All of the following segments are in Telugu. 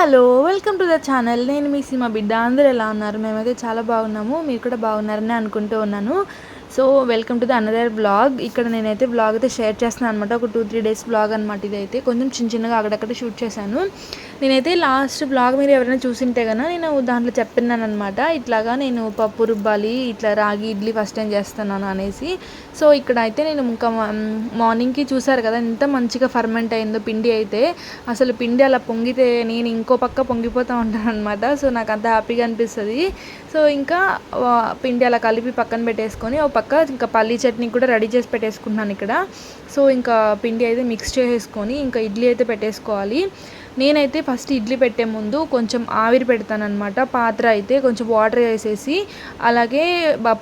Hello welcome to the channel. నేను మీ సినిమా బిడ్డ. అందరూ ఎలా ఉన్నారు? మేమైతే చాలా బాగున్నాము. మీరు కూడా బాగున్నారని అనుకుంటూ ఉన్నాను. So welcome to the another blog ఇక్కడ నేనైతే బ్లాగ్ అయితే షేర్ చేస్తున్నాను అనమాట ఒక టూ త్రీ డేస్ బ్లాగ్ అనమాట ఇదైతే. కొంచెం చిన్న చిన్నగా అక్కడక్కడ షూట్ చేశాను. నేనైతే లాస్ట్ బ్లాగ్ మీరు ఎవరైనా చూసింటే కన్నా నేను దాంట్లో చెప్పినాను అనమాట ఇట్లాగా నేను పప్పు రుబ్బాలి ఇట్లా రాగి ఇడ్లీ ఫస్ట్ టైం చేస్తున్నాను అనేసి. సో ఇక్కడ అయితే నేను ఇంకా మార్నింగ్కి చూసారు కదా ఎంత మంచిగా ఫర్మెంట్ అయిందో పిండి అయితే. అసలు పిండి అలా పొంగితే నేను ఇంకో పక్క పొంగిపోతూ ఉంటాను అనమాట సో నాకు అంత హ్యాపీగా అనిపిస్తుంది. సో ఇంకా పిండి అలా కలిపి పక్కన పెట్టేసుకొని ఒక పక్క ఇంకా పల్లీ చట్నీ కూడా రెడీ చేసి పెట్టేసుకున్నాను ఇక్కడ. సో ఇంకా పిండి అయితే మిక్స్ చేసేసుకొని ఇంకా ఇడ్లీ అయితే పెట్టేసుకోవాలి. నేనైతే ఫస్ట్ ఇడ్లీ పెట్టే ముందు కొంచెం ఆవిరి పెడతానమాట పాత్ర అయితే కొంచెం వాటర్ వేసేసి అలాగే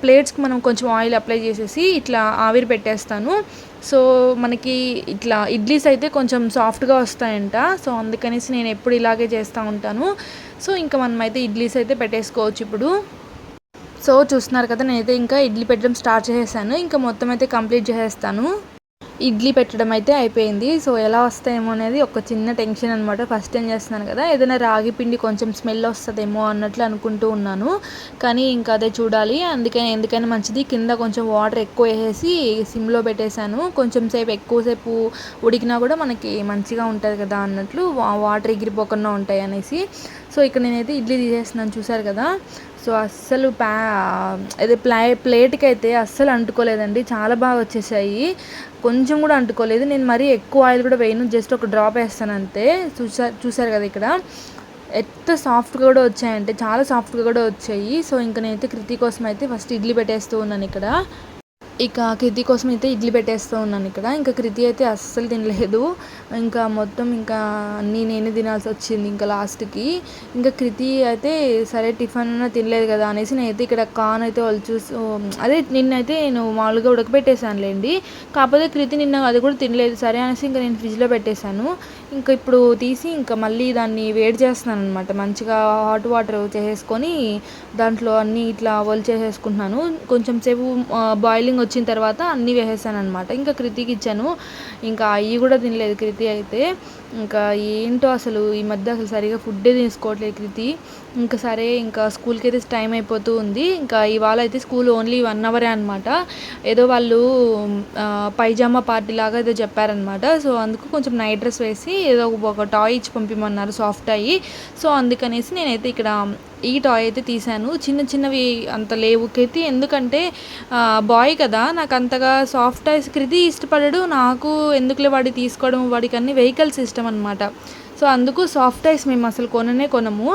ప్లేట్స్కి మనం కొంచెం ఆయిల్ అప్లై చేసేసి ఇట్లా ఆవిరి పెట్టేస్తాను. సో మనకి ఇట్లా ఇడ్లీస్ అయితే కొంచెం సాఫ్ట్గా వస్తాయంట. సో అందుకనేసి నేను ఎప్పుడు ఇలాగే చేస్తూ ఉంటాను. సో ఇంకా మనమైతే ఇడ్లీస్ అయితే పెట్టేసుకోవచ్చు ఇప్పుడు. సో చూస్తున్నారు కదా నేనైతే ఇంకా ఇడ్లీ పెట్టడం స్టార్ట్ చేసేసాను. ఇంకా మొత్తం అయితే కంప్లీట్ చేసేస్తాను. ఇడ్లీ పెట్టడం అయితే అయిపోయింది. సో ఎలా వస్తాయేమో అనేది ఒక చిన్న టెన్షన్ అనమాట ఫస్ట్ టైం చేస్తున్నాను కదా ఏదైనా రాగి పిండి కొంచెం స్మెల్ వస్తుందేమో అన్నట్లు అనుకుంటూ ఉన్నాను. కానీ ఇంకా అదే చూడాలి. అందుకని ఎందుకైనా మంచిది. కింద కొంచెం వాటర్ ఎక్కువ వేసేసి సిమ్లో పెట్టేశాను. కొంచెం సేపు ఎక్కువసేపు ఉడికినా కూడా మనకి మంచిగా ఉంటుంది కదా అన్నట్లు వాటర్ ఎగిరిపోకుండా ఉంటాయి అనేసి. సో ఇక్కడ నేనైతే ఇడ్లీ తీసేస్తున్నాను చూసారు కదా. సో అస్సలు ప్యా అదే ప్లే ప్లేట్కి అయితే అస్సలు అంటుకోలేదండి. చాలా బాగా వచ్చేసాయి. కొంచెం కూడా అంటుకోలేదు. నేను మరీ ఎక్కువ ఆయిల్ కూడా వేయను. జస్ట్ ఒక డ్రాప్ వేస్తాను అంతే చూసారు చూసారు కదా ఇక్కడ. ఎంత సాఫ్ట్గా కూడా వచ్చాయంటే చాలా సాఫ్ట్గా కూడా వచ్చాయి. సో ఇంకా నేనైతే కృతి కోసం అయితే ఫస్ట్ ఇడ్లీ పెట్టేస్తూ ఉన్నాను ఇక్కడ. ఇక కృతి కోసం అయితే ఇడ్లీ పెట్టేస్తూ ఉన్నాను ఇక్కడ. ఇంకా కృతి అయితే అస్సలు తినలేదు. ఇంకా మొత్తం ఇంకా అన్నీ నేనే తినాల్సి వచ్చింది ఇంకా లాస్ట్కి. ఇంకా కృతి అయితే సరే టిఫిన్ అన్నా తినలేదు కదా అనేసి నేనైతే ఇక్కడ కాన్ అయితే వాళ్ళు చూసి అదే నిన్నైతే నేను మామూలుగా ఉడకబెట్టేశానులేండి. కాకపోతే కృతి నిన్న అది కూడా తినలేదు. సరే అనేసి ఇంకా నేను ఫ్రిడ్జ్లో పెట్టేశాను. ఇంకా ఇప్పుడు తీసి ఇంకా మళ్ళీ దాన్ని వేడి చేస్తున్నాను అనమాట మంచిగా హాట్ వాటర్ చేసేసుకొని దాంట్లో అన్నీ ఇట్లా ఒలి చేసేసుకుంటున్నాను. కొంచెం సేపు బాయిలింగ్ వచ్చిన తర్వాత అన్నీ వేసేసాను అనమాట ఇంకా కృతికి ఇచ్చాను. ఇంకా అవి కూడా తినలేదు. కృతి అయితే ఇంకా ఏంటో అసలు ఈ మధ్య అసలు సరిగా ఫుడ్డే తీసుకోవట్లేదు కృతి ఇంకా సరే ఇంకా స్కూల్కి అయితే టైం అయిపోతూ ఉంది. ఇంకా ఇవాళ అయితే స్కూల్ ఓన్లీ వన్ అవరే అనమాట ఏదో వాళ్ళు పైజామా పార్టీ లాగా ఏదో చెప్పారనమాట సో అందుకు కొంచెం నైట్ డ్రెస్ వేసి ఏదో ఒక- ఒక టాయ్ ఇచ్చి పంపిమన్నారు సాఫ్ట్ అయ్యి. సో అందుకనేసి నేనైతే ఇక్కడ ఈ టాయ్ అయితే తీశాను. చిన్న చిన్నవి అంత లేవు కృతి ఎందుకంటే బాయ్ కదా నాకు అంతగా సాఫ్ట్ టాయ్స్ కృతి ఇష్టపడడు. నాకు ఎందుకులే వాడి తీసుకోవడం వాడికి అన్ని వెహికల్స్ ఇష్టం అనమాట సో అందుకు సాఫ్ట్ టాయ్స్ మేము అసలు కొననే కొనము.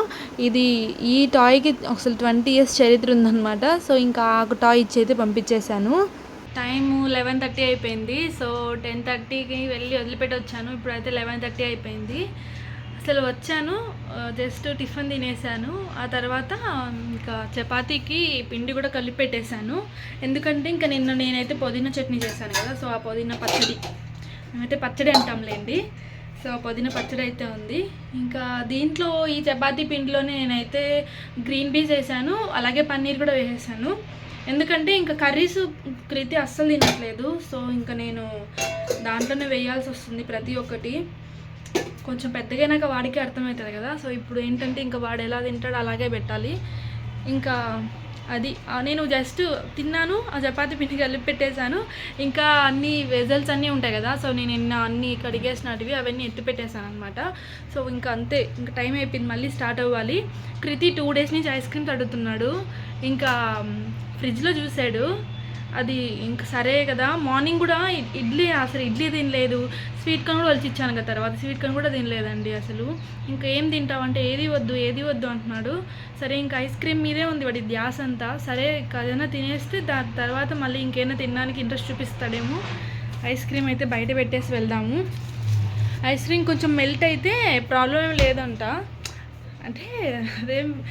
ఇది ఈ టాయ్కి అసలు ట్వంటీ ఇయర్స్ చరిత్ర ఉందన్నమాట. సో ఇంకా ఆ టాయ్ ఇచ్చి అయితే పంపించేశాను. టైం లెవెన్ థర్టీ అయిపోయింది. సో టెన్ థర్టీకి వెళ్ళి వదిలిపెట్టి వచ్చాను ఇప్పుడైతే లెవెన్ థర్టీ అయిపోయింది. అసలు వచ్చాను జస్ట్ టిఫిన్ తినేసాను. ఆ తర్వాత ఇంకా చపాతీకి పిండి కూడా కలిపి పెట్టేశాను ఎందుకంటే ఇంకా నిన్న నేనైతే పుదీనా చట్నీ చేశాను కదా సో ఆ పుదీనా పచ్చడి. మేమైతే పచ్చడి అంటాంలేండి. సో పుదీనా పచ్చడి అయితే ఉంది. ఇంకా దీంట్లో ఈ చపాతీ పిండిలోనే నేనైతే గ్రీన్ పీస్ వేసాను అలాగే పన్నీర్ కూడా వేసేసాను. ఎందుకంటే ఇంకా కర్రీస్ కృతి అస్సలు తినట్లేదు. సో ఇంకా నేను దాంట్లోనే వేయాల్సి వస్తుంది ప్రతి ఒక్కటి. కొంచెం పెద్దగైనాక వాడికి అర్థమవుతుంది కదా. సో ఇప్పుడు ఏంటంటే ఇంకా వాడు ఎలా తింటాడో అలాగే పెట్టాలి. ఇంకా అది నేను జస్ట్ తిన్నాను ఆ చపాతి పిండి కలిపి పెట్టేశాను. ఇంకా అన్ని వెజల్స్ అన్నీ ఉంటాయి కదా. సో నేను నిన్న అన్ని కడిగేసినటివి అవన్నీ ఎత్తి పెట్టేశాను అనమాట సో ఇంకా అంతే ఇంకా టైం అయిపోయింది మళ్ళీ స్టార్ట్ అవ్వాలి. కృతి టూ డేస్ నుంచి ఐస్ క్రీమ్స్ అడుగుతున్నాడు ఇంకా ఫ్రిడ్జ్లో చూశాడు అది ఇంకా సరే కదా. మార్నింగ్ కూడా ఇడ్లీ అసలు ఇడ్లీ తినలేదు. స్వీట్ కార్న్ కూడా వచ్చి ఇచ్చాను కదా తర్వాత. స్వీట్ కార్న్ కూడా తినలేదండి అసలు. ఇంకా ఏం తింటావంటే ఏది వద్దు ఏది వద్దు అంటున్నాడు. సరే ఇంకా ఐస్ క్రీమ్ మీదే ఉంది వాడి ధ్యాస అంతా. సరే ఇంకా ఏదైనా తినేస్తే దాని తర్వాత మళ్ళీ ఇంకేమైనా తినడానికి ఇంట్రెస్ట్ చూపిస్తాడేమో. ఐస్ క్రీమ్ అయితే బయట పెట్టేసి వెళ్దాము. ఐస్ క్రీమ్ కొంచెం మెల్ట్ అయితే ప్రాబ్లం ఏం లేదంట. అంటే అదేం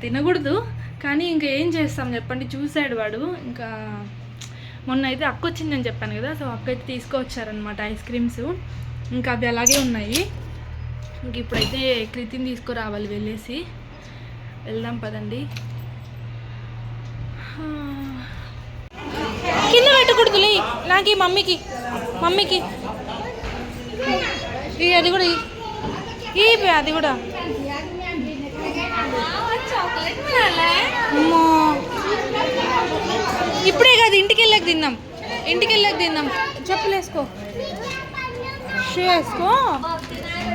తినకూడదు. కానీ ఇంకా ఏం చేస్తాం చెప్పండి చూశాడు వాడు. ఇంకా మొన్న అయితే అక్క వచ్చిందని చెప్పాను కదా సో అక్క అయితే తీసుకొచ్చారనమాట ఐస్ క్రీమ్స్. ఇంకా అవి అలాగే ఉన్నాయి. ఇంక ఇప్పుడైతే కృతిని తీసుకురావాలి వెళ్ళేసి. వెళ్దాం పదండి. కింద పెట్టకూడదులే నాకు ఈ మమ్మీకి మమ్మీకి. ఈ అది కూడా ఈ అది కూడా. అమ్మో. ఇప్పుడే కాదు ఇంటికి వెళ్ళాక తిందాం. ఇంటికి వెళ్ళాక తిందాం చెప్పులు వేసుకో షూ వేసుకో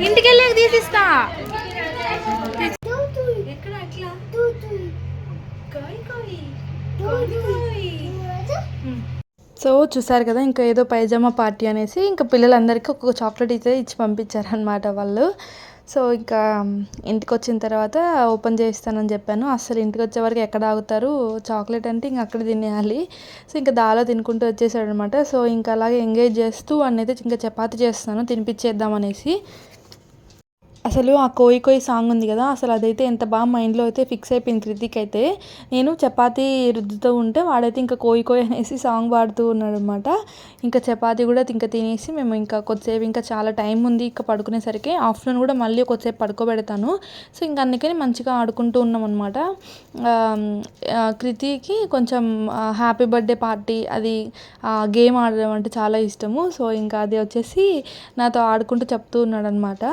ఇంటికి వెళ్ళాక తీసిస్తా సో చూసారు కదా ఇంకా ఏదో పైజామా పార్టీ అనేసి ఇంకా పిల్లలందరికీ ఒక్కొక్క చాక్లెట్ అయితే ఇచ్చి పంపించారనమాట వాళ్ళు. సో ఇంకా ఇంటికి వచ్చిన తర్వాత ఓపెన్ చేస్తానని చెప్పాను. అసలు ఇంటికి వచ్చే వరకు ఎక్కడ ఆగుతారు? చాక్లెట్ అంటే ఇంకా అక్కడ తినేయాలి. సో ఇంకా దాలో తినుకుంటూ వచ్చేసాడు అనమాట సో ఇంకా అలాగే ఎంగేజ్ చేస్తూ అన్నైతే ఇంకా చపాతి చేస్తాను. తినిపించేద్దాం అనేసి అసలు ఆ కోయి కోయి సాంగ్ ఉంది కదా అసలు అదైతే ఎంత బాగా మైండ్లో అయితే ఫిక్స్ అయిపోయింది కృతిక్ అయితే నేను చపాతీ రుద్దుతూ ఉంటే వాడైతే ఇంకా కోయి కోయి అనేసి సాంగ్ పాడుతూ ఉన్నాడు అనమాట ఇంకా చపాతి కూడా ఇంకా తినేసి మేము ఇంకా కొద్దిసేపు ఇంకా చాలా టైం ఉంది ఇంకా పడుకునేసరికి. ఆఫ్టర్నూన్ కూడా మళ్ళీ కొద్దిసేపు పడుకోబెడతాను. సో ఇంకా అందుకని మంచిగా ఆడుకుంటూ ఉన్నాం అనమాట కృతికి కొంచెం హ్యాపీ బర్త్డే పార్టీ అది గేమ్ ఆడడం అంటే చాలా ఇష్టము. సో ఇంకా అది వచ్చేసి నాతో ఆడుకుంటూ చెప్తూ ఉన్నాడు అనమాట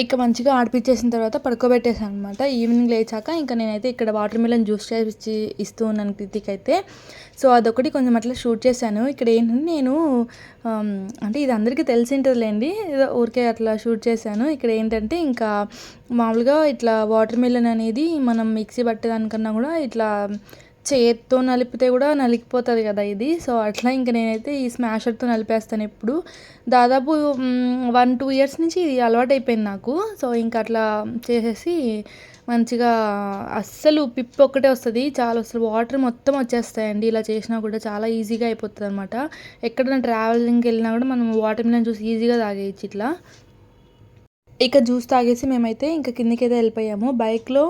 ఇక మంచిగా ఆడిపించేసిన తర్వాత పడుకోబెట్టేసాను అనమాట ఈవినింగ్ లేచాక ఇంకా నేనైతే ఇక్కడ వాటర్ మిలన్ జ్యూస్ చేసి ఇస్తూ ఉన్నాను కృతిక్ అయితే సో అదొకటి కొంచెం అట్లా షూట్ చేశాను. ఇక్కడ ఏంటంటే నేను అంటే ఇది అందరికీ తెలిసి ఉంటుందిలేండి ఊరికే అట్లా షూట్ చేశాను. ఇక్కడ ఏంటంటే ఇంకా మామూలుగా ఇట్లా వాటర్ మిలన్ అనేది మనం మిక్సీ పట్టేదానికన్నా కూడా ఇట్లా చేతితో నలిపితే కూడా నలిగిపోతుంది కదా ఇది. సో అట్లా ఇంక నేనైతే ఈ స్మాషర్తో నలిపేస్తాను ఎప్పుడు. దాదాపు వన్ టూ ఇయర్స్ నుంచి ఇది అలవాటు అయిపోయింది నాకు. సో ఇంకా అట్లా చేసేసి మంచిగా అస్సలు పిప్ ఒక్కటే వస్తుంది. చాలా అసలు వాటర్ మొత్తం వచ్చేస్తాయండి. ఇలా చేసినా కూడా చాలా ఈజీగా అయిపోతుంది అనమాట ఎక్కడైనా ట్రావెలింగ్కి వెళ్ళినా కూడా మనం వాటర్ మిలన్ చూసి ఈజీగా తాగేయచ్చు ఇట్లా. ఇక జ్యూస్ తాగేసి మేమైతే ఇంకా కిందకి అయితే వెళ్ళిపోయాము. బైక్లో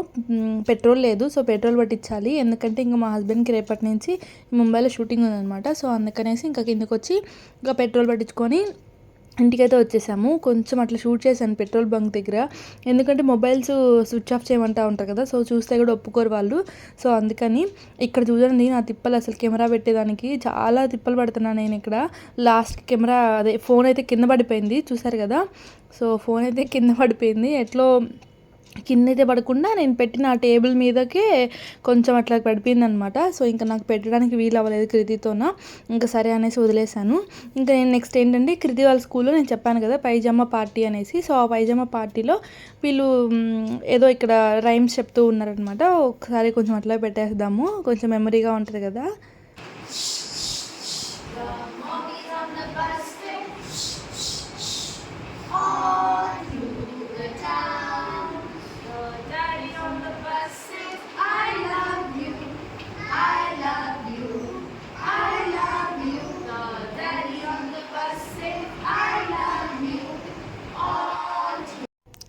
పెట్రోల్ లేదు సో పెట్రోల్ పట్టించాలి. ఎందుకంటే ఇంకా మా హస్బెండ్కి రేపటి నుంచి ముంబైలో షూటింగ్ ఉందన్నమాట. సో అందుకనేసి ఇంకా కిందకి వచ్చి ఇంకా పెట్రోల్ పట్టించుకొని ఇంటికైతే వచ్చేసాము. కొంచెం అట్లా షూట్ చేశాను పెట్రోల్ బంక్ దగ్గర. ఎందుకంటే మొబైల్స్ స్విచ్ ఆఫ్ చేయమంటా ఉంటారు కదా సో చూస్తే కూడా ఒప్పుకోరు వాళ్ళు. సో అందుకని ఇక్కడ చూడండి నా తిప్పలు అసలు కెమెరా పెట్టేదానికి చాలా తిప్పలు పడుతున్నాను నేను ఇక్కడ. లాస్ట్ కెమెరా అదే ఫోన్ అయితే కింద పడిపోయింది చూసారు కదా. సో ఫోన్ అయితే కింద పడిపోయింది. ఎట్లో కింద అయితే పడకుండా నేను పెట్టిన ఆ టేబుల్ మీదకే కొంచెం అట్లా పడిపోయింది అనమాట సో ఇంకా నాకు పెట్టడానికి వీలు అవ్వలేదు కృతితోన. ఇంకా సరే అనేసి వదిలేశాను. ఇంకా నేను నెక్స్ట్ ఏంటంటే కృతి వాళ్ళ స్కూల్లో నేను చెప్పాను కదా పైజామా పార్టీ అనేసి. సో ఆ పైజామా పార్టీలో వీళ్ళు ఏదో ఇక్కడ రైమ్స్ చెప్తూ ఉన్నారనమాట. ఒకసారి కొంచెం అట్లా పెట్టేద్దాము. కొంచెం మెమరీగా ఉంటుంది కదా.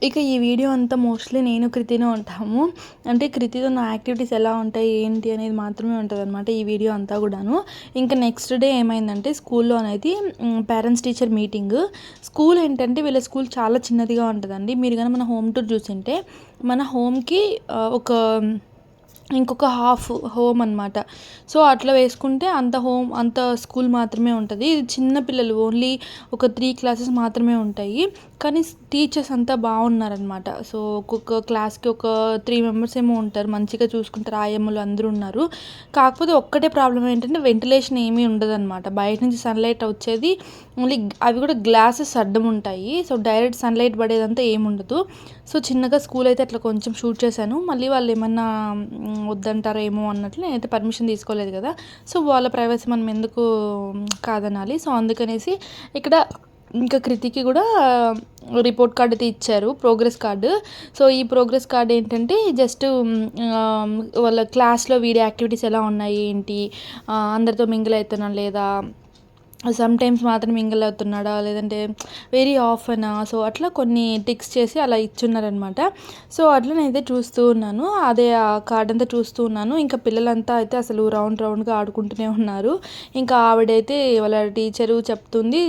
ఇక ఈ వీడియో అంతా మోస్ట్లీ నేను కృతినే ఉంటాము. అంటే కృతితో నా యాక్టివిటీస్ ఎలా ఉంటాయి ఏంటి అనేది మాత్రమే ఉంటుంది అనమాట ఈ వీడియో అంతా కూడాను. ఇంకా నెక్స్ట్ డే ఏమైందంటే స్కూల్లో అనేది పేరెంట్స్ టీచర్ మీటింగ్ స్కూల్ ఏంటంటే వీళ్ళ స్కూల్ చాలా చిన్నదిగా ఉంటుందండి. మీరు కానీ మన హోమ్ టూర్ చూసింటే మన హోమ్కి ఒక ఇంకొక హాఫ్ హోమ్ అనమాట సో అట్లా వేసుకుంటే అంత హోమ్ అంత స్కూల్ మాత్రమే ఉంటుంది. ఇది చిన్న పిల్లలు ఓన్లీ ఒక త్రీ క్లాసెస్ మాత్రమే ఉంటాయి. కానీ టీచర్స్ అంతా బాగున్నారనమాట సో ఒక్కొక్క క్లాస్కి ఒక త్రీ మెంబర్స్ ఏమో ఉంటారు. మంచిగా చూసుకుంటారు. ఆయమ్మలు అందరూ ఉన్నారు. కాకపోతే ఒక్కటే ప్రాబ్లం ఏంటంటే వెంటిలేషన్ ఏమీ ఉండదన్నమాట. బయట నుంచి సన్లైట్ వచ్చేది ఓన్లీ అవి కూడా గ్లాసెస్ అడ్డం ఉంటాయి. సో డైరెక్ట్ సన్లైట్ పడేదంతా ఏముండదు సో చిన్నగా స్కూల్ అయితే అట్లా కొంచెం షూట్ చేశాను. మళ్ళీ వాళ్ళు ఏమన్నా వద్దంటారేమో అన్నట్లు నేనైతే పర్మిషన్ తీసుకోలేదు కదా. సో వాళ్ళ ప్రైవసీ మనం ఎందుకు కాదనాలి. సో అందుకనేసి ఇక్కడ ఇంకా కృతికి కూడా రిపోర్ట్ కార్డు అయితే ఇచ్చారు ప్రోగ్రెస్ కార్డు సో ఈ ప్రోగ్రెస్ కార్డు ఏంటంటే జస్ట్ వాళ్ళ క్లాస్లో వీడియో యాక్టివిటీస్ ఎలా ఉన్నాయి ఏంటి అందరితో మింగిల్ అవుతున్నా లేదా సమ్ టైమ్స్ మాత్రం మింగిల్ అవుతున్నాడా? లేదంటే వెరీ ఆఫెన్ సో అట్లా కొన్ని టిక్స్ చేసి అలా ఇచ్చున్నారనమాట సో అట్లా నేనైతే చూస్తూ ఉన్నాను. అదే ఆ కార్డ్ అంతా చూస్తూ ఉన్నాను. ఇంకా పిల్లలంతా అయితే అసలు రౌండ్ రౌండ్గా ఆడుకుంటూనే ఉన్నారు. ఇంకా ఆవిడైతే వాళ్ళ టీచరు చెప్తుంది.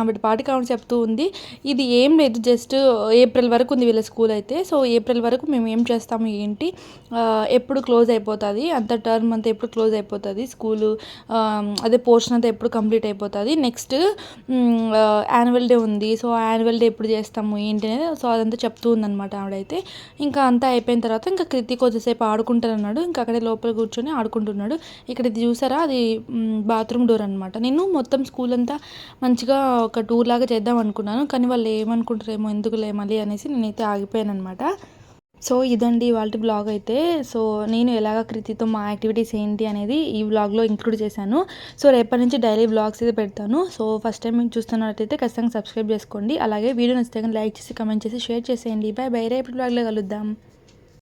ఆవిడ పాటికి ఆవిడ చెప్తూ ఉంది. ఇది ఏం లేదు. జస్ట్ ఏప్రిల్ వరకు ఉంది వీళ్ళ స్కూల్ అయితే. సో ఏప్రిల్ వరకు మేము ఏం చేస్తాము ఏంటి? ఎప్పుడు క్లోజ్ అయిపోతుంది? అంత టర్మ్ అంతా ఎప్పుడు క్లోజ్ అయిపోతుంది? స్కూలు అదే పోర్షన్ అంతా ఎప్పుడు కంప్లీట్ అయిపోతుంది. నెక్స్ట్ యాన్యువల్ డే ఉంది. సో యాన్యువల్ డే ఎప్పుడు చేస్తాము ఏంటి అనేది సో అదంతా చెప్తూ ఉందనమాట ఆవిడైతే. ఇంకా అంతా అయిపోయిన తర్వాత ఇంకా కృతి కొద్దిసేపు ఆడుకుంటానన్నాడు. ఇంకా అక్కడే లోపల కూర్చొని ఆడుకుంటున్నాడు. ఇక్కడ ఇది చూసారా? అది బాత్రూమ్ డోర్ అనమాట నేను మొత్తం స్కూల్ అంతా మంచిగా ఒక టూర్ లాగా చేద్దాం అనుకున్నాను. కానీ వాళ్ళు ఏమనుకుంటారేమో ఎందుకులే మళ్ళీ అనేసి నేనైతే ఆగిపోయాను అనమాట సో ఇదండి వాళ్ళ బ్లాగ్ అయితే. సో నేను ఎలాగ కృతితో మా యాక్టివిటీస్ ఏంటి అనేది ఈ వ్లాగ్లో ఇంక్లూడ్ చేశాను. సో రేపటి నుంచి డైలీ బ్లాగ్స్ అయితే పెడతాను. సో ఫస్ట్ టైం మీకు చూస్తున్నట్టయితే ఖచ్చితంగా సబ్స్క్రైబ్ చేసుకోండి. అలాగే వీడియో నచ్చితే లైక్ చేసి కమెంట్ చేసి షేర్ చేసేయండి. బాయ్ బై రేపటి బ్లాగ్లో కలుద్దాం.